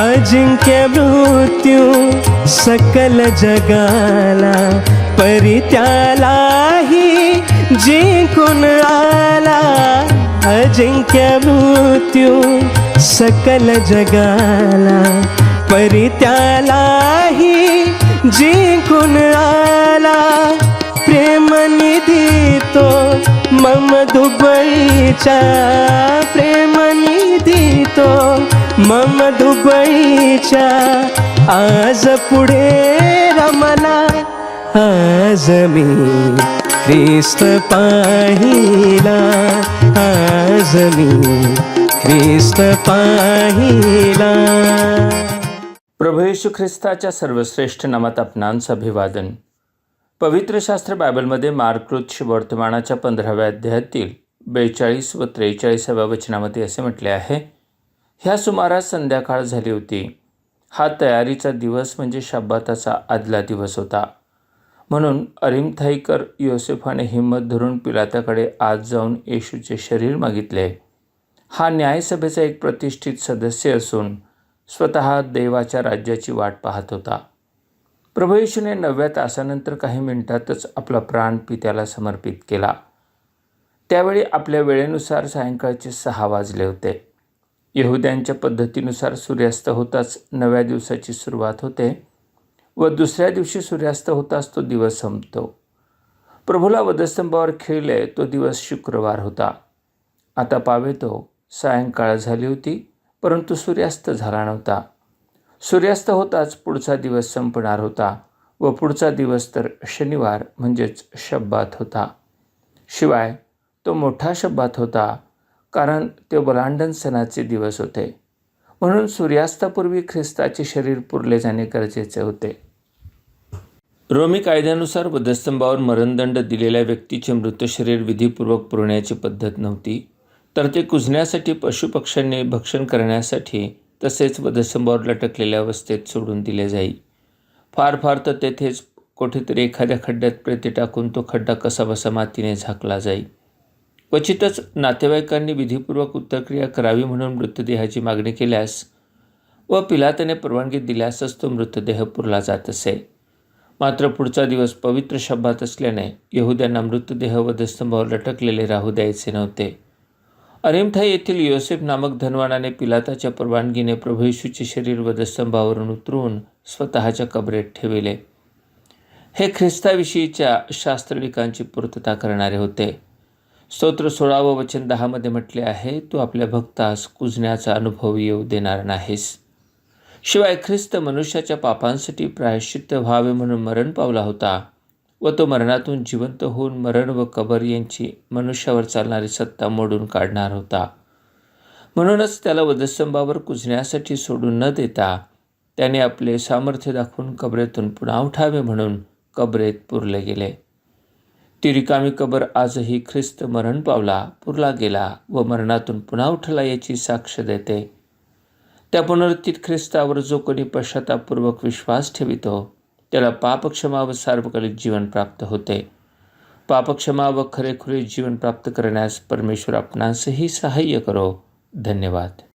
अजिंक्य मृत्यू सकल जगाला परित्यालाही जिंकून आला. अजिंक्य मृत्यू सकल जगाला परित्यालाही जिंकून आला. प्रेमनिधी तो मम दुबईचा प्रेम मम दुबईच्या आज पुढे रमला. आज मी ख्रिस्त पाहिला. आज मी ख्रिस्त पाहिला. प्रभू येशू ख्रिस्ताच्या सर्वश्रेष्ठ नामात आपणांचं अभिवादन. पवित्र शास्त्र बायबलमध्ये मार्कृत वर्तमानाच्या पंधराव्या अध्यायातील बेचाळीस व त्रेचाळीसाव्या वचनामध्ये असे म्हटले आहे ह्या सुमारास संध्याकाळ झाली होती. हा तयारीचा दिवस म्हणजे शाब्बाताचा आदला दिवस होता. म्हणून अरिमथाईकर योसेफाने हिंमत धरून पिलाताकडे आज जाऊन येशूचे शरीर मागितले. हा न्यायसभेचा एक प्रतिष्ठित सदस्य असून स्वतः देवाच्या राज्याची वाट पाहत होता. प्रभू येशूने नवव्या तासानंतर काही मिनिटातच आपला प्राण पित्याला समर्पित केला. त्यावेळी आपल्या वेळेनुसार सायंकाळचे सहा वाजले होते. यहुद्यांच्या पद्धतीनुसार सूर्यास्त होताच नव्या दिवसाची सुरुवात होते व दुसऱ्या दिवशी सूर्यास्त होताच तो दिवस संपतो. प्रभूला वधस्तंभावर खेळले तो दिवस शुक्रवार होता. आता पावे तो सायंकाळ झाली होती परंतु सूर्यास्त झाला नव्हता. सूर्यास्त होताच पुढचा दिवस संपणार होता व पुढचा दिवस तर शनिवार म्हणजेच शब्बात होता. शिवाय तो मोठा शब्बात होता कारण ते बलांडन सणाचे दिवस होते. म्हणून सूर्यास्तापूर्वी ख्रिस्ताचे शरीर पुरले जाणे गरजेचे होते. रोमी कायद्यानुसार वधस्तंभावर मरणदंड दिलेल्या व्यक्तीचे मृत शरीर विधीपूर्वक पुरवण्याची पद्धत नव्हती. तर ते कुजण्यासाठी पशुपक्ष्यांनी भक्षण करण्यासाठी तसेच वधस्तंभावर लटकलेल्या अवस्थेत सोडून दिले जाई. फार फार तर तेथेच कुठेतरी एखाद्या खड्ड्यात प्रेती टाकून तो खड्डा कसाबसा मातीने झाकला जाई. क्वचितच नातेवाईकांनी विधीपूर्वक उत्तरक्रिया करावी म्हणून मृतदेहाची मागणी केल्यास व पिलाताने परवानगी दिल्यासच तो मृतदेह पुरला जात असे. मात्र पुढचा दिवस पवित्र शब्दात असल्याने यहुद्यांना मृतदेह वधस्तंभावर लटकलेले राहू द्यायचे नव्हते. अरिमथा येथील योसेफ नामक धनवानाने पिलाताच्या परवानगीने प्रभू येशूचे शरीर वधस्तंभावरून उतरून स्वतःच्या कबरेत ठेविले. हे ख्रिस्ताविषयीच्या शास्त्रविकांची पूर्तता करणारे होते. स्तोत्र सोळावं वचन दहामध्ये म्हटले आहे तू आपल्या भक्तास कुजण्याचा अनुभव येऊ देणार नाहीस. शिवाय ख्रिस्त मनुष्याच्या पापांसाठी प्रायश्चित्त व्हावे म्हणून मरण पावला होता व तो मरणातून जिवंत होऊन मरण व कबर यांची मनुष्यावर चालणारी सत्ता मोडून काढणार होता. म्हणूनच त्याला वधस्तंभावर कुजण्यासाठी सोडून न देता त्याने आपले सामर्थ्य दाखवून कबरेतून पुन्हा उठावे म्हणून कबरेत पुरले गेले. ती रिकामी कबर आजही ख्रिस्त मरण पावला पुरला गेला व मरणातून पुन्हा उठला याची साक्ष देते. त्या पुनरुत्थित ख्रिस्तावर जो कोणी पश्चातापूर्वक विश्वास ठेवितो त्याला पापक्षमा व सार्वकालिक जीवन प्राप्त होते. पापक्षमा व खरेखुरे जीवन प्राप्त करण्यास परमेश्वर आपणासही सहाय्य करो. धन्यवाद.